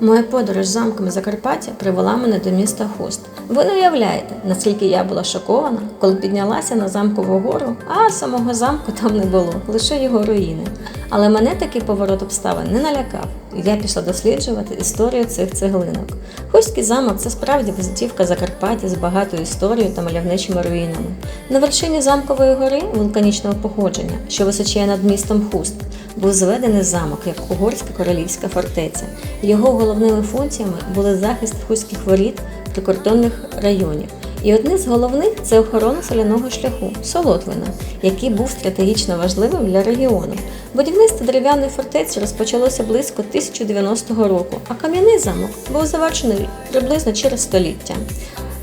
Моя подорож замками Закарпаття привела мене до міста Хуст. Ви не уявляєте, наскільки я була шокована, коли піднялася на замкову гору, а самого замку там не було, лише його руїни. Але мене такий поворот обставин не налякав. і Я пішла досліджувати історію цих цеглинок. Хустський замок це справді визитівка Закарпаття з багатою історією та мальовничими руїнами. На вершині замкової гори вулканічного походження, що височіє над містом Хуст, був зведений замок як угорська королівська фортеця. Його головними функціями були захист хустських воріт прикордонних районів. І одне з головних це охорона соляного шляху Солотвина, який був стратегічно важливим для регіону. Будівництво дерев'яної фортеці розпочалося близько 1090 року, а кам'яний замок був завершений приблизно через століття.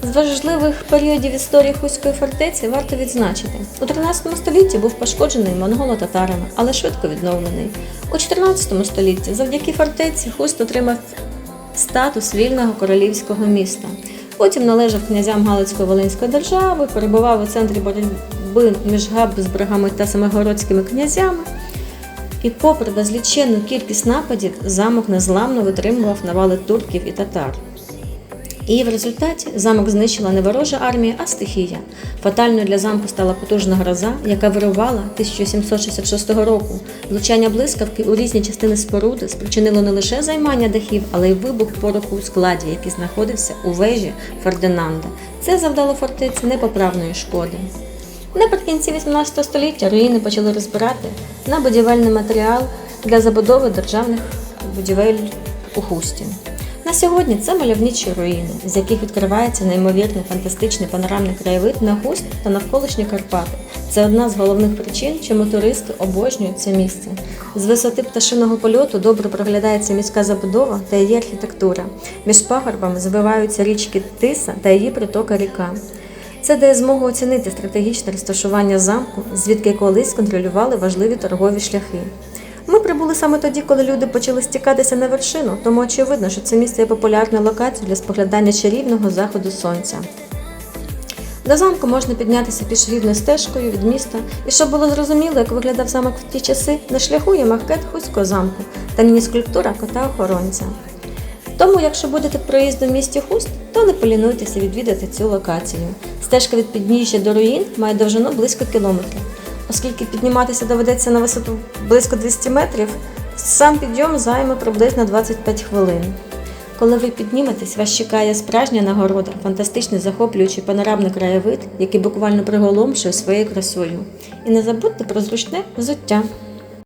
З важливих періодів історії Хуської фортеці варто відзначити. У 13 столітті був пошкоджений монголо-татарами, але швидко відновлений. У 14 столітті завдяки фортеці Хуст отримав статус вільного королівського міста. Потім належав князям Галицької Волинської держави, перебував у центрі боротьби між Габсбургами та Семигородськими князями. І попри безліченну кількість нападів, замок незламно витримував навали турків і татар. І в результаті замок знищила не ворожа армія, а стихія. Фатальною для замку стала потужна гроза, яка вирувала 1766 року. Влучання блискавки у різні частини споруди спричинило не лише займання дахів, але й вибух пороху у складі, який знаходився у вежі Фердинанда. Це завдало фортеці непоправної шкоди. Наприкінці 18 століття руїни почали розбирати на будівельний матеріал для забудови державних будівель у Хусті. На сьогодні це мальовничі руїни, з яких відкривається неймовірний фантастичний панорамний краєвид на Хуст та навколишні Карпати. Це одна з головних причин, чому туристи обожнюють це місце. З висоти пташиного польоту добре проглядається міська забудова та її архітектура. Між пагорбами звиваються річки Тиса та її притока ріка. Це дає змогу оцінити стратегічне розташування замку, звідки колись контролювали важливі торгові шляхи. Ми прибули саме тоді, коли люди почали стікатися на вершину, тому очевидно, що це місце є популярною локацією для споглядання чарівного заходу сонця. До замку можна піднятися пішохідною стежкою від міста, і щоб було зрозуміло, як виглядав замок в ті часи, на шляху є макет Хуського замку та міні-скульптура кота-охоронця. Тому, якщо будете проїздом в місті Хуст, то не полінуйтеся відвідати цю локацію. Стежка від підніжжя до руїн має довжину близько кілометра. Оскільки підніматися доведеться на висоту близько 200 метрів, сам підйом займе приблизно 25 хвилин. Коли ви підніметесь, вас чекає справжня нагорода, фантастичний захоплюючий панорамний краєвид, який буквально приголомшує своєю красою. І не забудьте про зручне взуття.